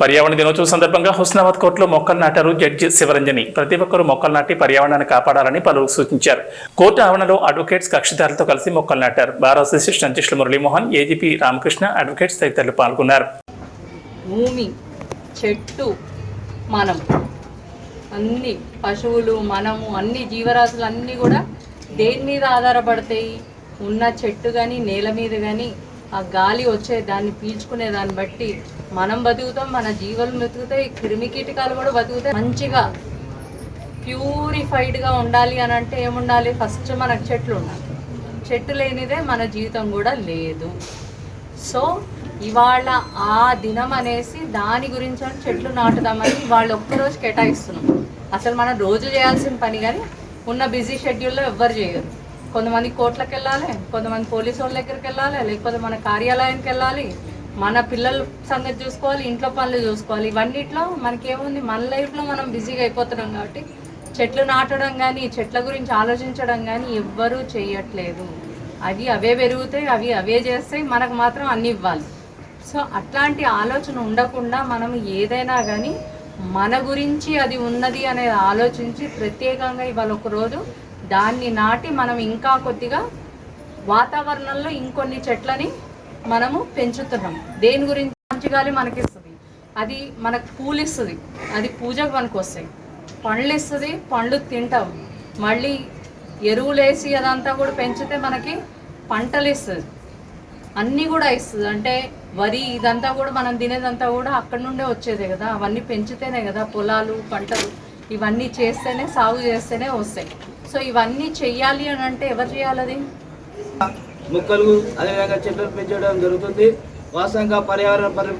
పర్యావరణ దినోత్సవం సందర్భంగా హుస్నాబాద్ కోర్టులో మొక్కలు నాటారు జడ్జి శివరంజని. ప్రతి ఒక్కరూ మొక్కలు నాటి పర్యావరణాన్ని కాపాడాలని పలువురు సూచించారు. కోర్టు ఆవరణలో అడ్వకేట్స్ కక్షిదారులతో కలిసి మొక్కలు నాటారు. బార్ అసోసియేషన్ అధ్యక్షులు మురళీమోహన్ ఏజీపీ రామకృష్ణ అడ్వకేట్స్ తదితరులు పాల్గొన్నారు. భూమి చెట్టు మనం. అన్ని పశువులు మనము అన్ని జీవరాశులు అన్నీ కూడా దేని మీద ఆధారపడతాయి? ఉన్న చెట్టు కానీ నేల మీద కానీ ఆ గాలి వచ్చే దాన్ని పీల్చుకునే దాన్ని బట్టి మనం బతుకుతాం మన జీవాలు బతుకుతాయి క్రిమి కీటకాలు కూడా బతుకుతాయి. మంచిగా ప్యూరిఫైడ్గా ఉండాలి అని అంటే ఏముండాలి? ఫస్ట్ మనకు చెట్లు ఉండాలి. చెట్టు లేనిదే మన జీవితం కూడా లేదు. సో ఇవాళ ఆ దినం అనేసి దాని గురించి అని చెట్లు నాటుదామని వాళ్ళు ఒక్కరోజు కేటాయిస్తున్నాం. అసలు మనం రోజు చేయాల్సిన పని కానీ ఉన్న బిజీ షెడ్యూల్లో ఎవ్వరు చేయరు. కొంతమంది కోర్టులకు వెళ్ళాలి కొంతమంది పోలీసు వాళ్ళ దగ్గరికి వెళ్ళాలి లేకపోతే మన కార్యాలయానికి వెళ్ళాలి మన పిల్లల సంగతి చూసుకోవాలి ఇంట్లో పనులు చూసుకోవాలి. ఇవన్నిట్లో మనకేముంది? మన లైఫ్లో మనం బిజీగా అయిపోతున్నాం కాబట్టి చెట్లు నాటడం కానీ చెట్ల గురించి ఆలోచించడం కానీ ఎవ్వరూ చేయట్లేదు. అవి అవే పెరుగుతాయి అవి అవే చేస్తాయి మనకు మాత్రం అన్ని ఇవ్వాలి. సో అట్లాంటి ఆలోచన ఉండకుండా మనం ఏదైనా కానీ మన గురించి అది ఉన్నది అనేది ఆలోచించి ప్రత్యేకంగా ఇవాళ ఒక రోజు దాన్ని నాటి మనం ఇంకా కొద్దిగా వాతావరణంలో ఇంకొన్ని చెట్లని మనము పెంచుతున్నాం. దేని గురించి మంచి గాలి మనకిస్తుంది? అది మనకు పూలు ఇస్తుంది అది పూజకు మనకు వస్తాయి పండ్లు ఇస్తుంది పండ్లు తింటాం. మళ్ళీ ఎరువులు వేసి అదంతా కూడా పెంచితే మనకి పంటలు ఇస్తుంది అన్నీ కూడా ఇస్తుంది. అంటే వరి ఇదంతా కూడా మనం తినేదంతా కూడా అక్కడ నుండే వచ్చేదే కదా. అవన్నీ పెంచితేనే కదా పొలాలు పంటలు ఇవన్నీ చేస్తేనే సాగు చేస్తేనే వస్తాయి. సో ఇవన్నీ చెయ్యాలి అని అంటే ఎవరు చేయాలి అది మొక్కలు అదేవిధంగా చెట్లను పెంచడం జరుగుతుంది. వాస్తవంగా పర్యావరణ పరి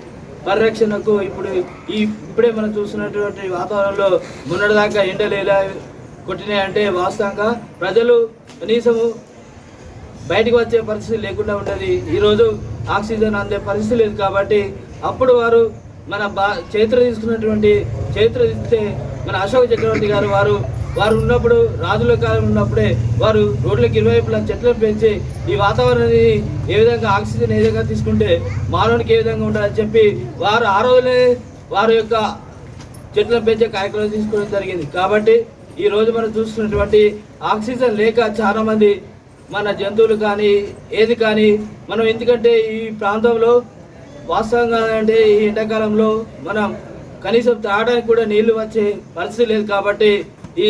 పరిరక్షణకు ఇప్పుడు ఈ ఇప్పుడే మనం చూస్తున్నటువంటి వాతావరణంలో మొన్నటిదాకా ఎండలు ఎలా కొట్టినాయి అంటే వాస్తవంగా ప్రజలు కనీసము బయటికి వచ్చే పరిస్థితి లేకుండా ఉండేది. ఈరోజు ఆక్సిజన్ అందే పరిస్థితి లేదు కాబట్టి అప్పుడు వారు మన బా చరిత్ర తీసుకున్నటువంటి చరిత్ర ఇస్తే మన అశోక్ చక్రవర్తి గారు వారు వారు ఉన్నప్పుడు రాజుల కాలం ఉన్నప్పుడే వారు రోడ్లకు ఇరువైపులా చెట్లను పెంచి ఈ వాతావరణాన్ని ఏ విధంగా ఆక్సిజన్ ఏ విధంగా తీసుకుంటే మానవునికి ఏ విధంగా ఉండాలని చెప్పి వారు ఆ రోజునే వారి యొక్క చెట్లను పెంచే కార్యక్రమం తీసుకోవడం జరిగింది. కాబట్టి ఈ రోజు మనం చూస్తున్నటువంటి ఆక్సిజన్ లేక చాలామంది మన జంతువులు కానీ ఏది కానీ మనం ఎందుకంటే ఈ ప్రాంతంలో వాస్తవంగా అంటే ఈ ఎండాకాలంలో మనం కనీసం తాగడానికి కూడా నీళ్ళు వచ్చే పరిస్థితి లేదు కాబట్టి ఈ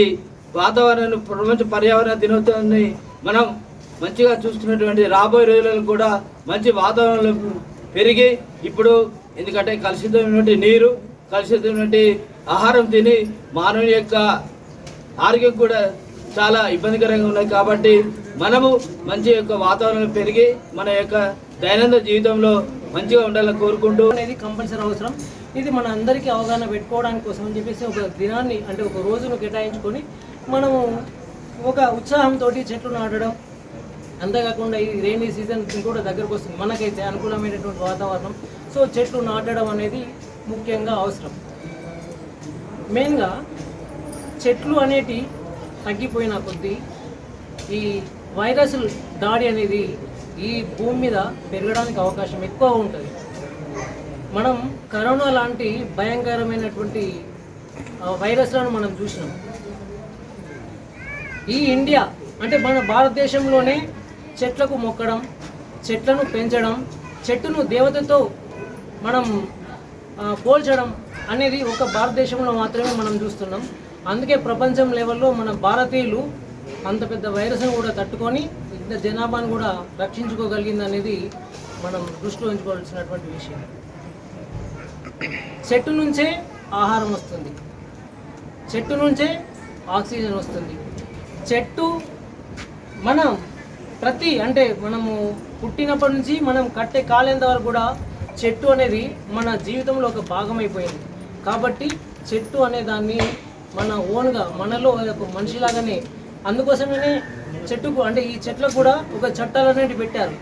వాతావరణ ప్రపంచ పర్యావరణ దినోత్సవాన్ని మనం మంచిగా చూసుకున్నటువంటి రాబోయే రోజులలో కూడా మంచి వాతావరణంలో పెరిగి ఇప్పుడు ఎందుకంటే కలుషితమైనటువంటి నీరు కలుషితమైనటువంటి ఆహారం తిని మానవుని యొక్క ఆరోగ్యం కూడా చాలా ఇబ్బందికరంగా ఉన్నాయి కాబట్టి మనము మంచి యొక్క వాతావరణం పెరిగి మన యొక్క దైనందిన జీవితంలో మంచిగా ఉండాలని కోరుకుంటూ అనేది కంపల్సరీ అవసరం. ఇది మన అందరికీ అవగాహన పెట్టుకోవడానికి కోసం అని చెప్పేసి ఒక దినాన్ని అంటే ఒక రోజును కేటాయించుకొని మనము ఒక ఉత్సాహంతో చెట్లు నాటడం అంతేకాకుండా ఈ రెయినీ సీజన్ కూడా దగ్గరకు వస్తుంది. మనకైతే అనుకూలమైనటువంటి వాతావరణం. సో చెట్లు నాటడం అనేది ముఖ్యంగా అవసరం. మెయిన్గా చెట్లు అనేటి తగ్గిపోయిన కొద్దీ ఈ వైరస్ దాడి అనేది ఈ భూమి మీద పెరగడానికి అవకాశం ఎక్కువ ఉంటుంది. మనం కరోనా లాంటి భయంకరమైనటువంటి వైరస్లను మనం చూసినాం. ఈ ఇండియా అంటే మన భారతదేశంలోనే చెట్లకు మొక్కడం చెట్లను పెంచడం చెట్టును దేవతతో మనం పోల్చడం అనేది ఒక భారతదేశంలో మాత్రమే మనం చూస్తున్నాం. అందుకే ప్రపంచం లెవెల్లో మన భారతీయులు అంత పెద్ద వైరస్ను కూడా తట్టుకొని ఇంత జనాభాను కూడా రక్షించుకోగలిగింది అనేది మనం దృష్టిలో ఉంచుకోవాల్సినటువంటి విషయం. చెట్టు నుంచే ఆహారం వస్తుంది. చెట్టు నుంచే ఆక్సిజన్ వస్తుంది. చెట్టు మనం ప్రతి అంటే మనము పుట్టినప్పటి నుంచి మనం కట్టే కాలేంత వరకు కూడా చెట్టు అనేది మన జీవితంలో ఒక భాగం అయిపోయింది కాబట్టి చెట్టు అనే దాన్ని మన ఓన్గా మనలో ఒక మనిషిలాగానే అందుకోసమే చెట్టుకు అంటే ఈ చెట్లకు కూడా ఒక చట్టాలు అనేవి పెట్టారు.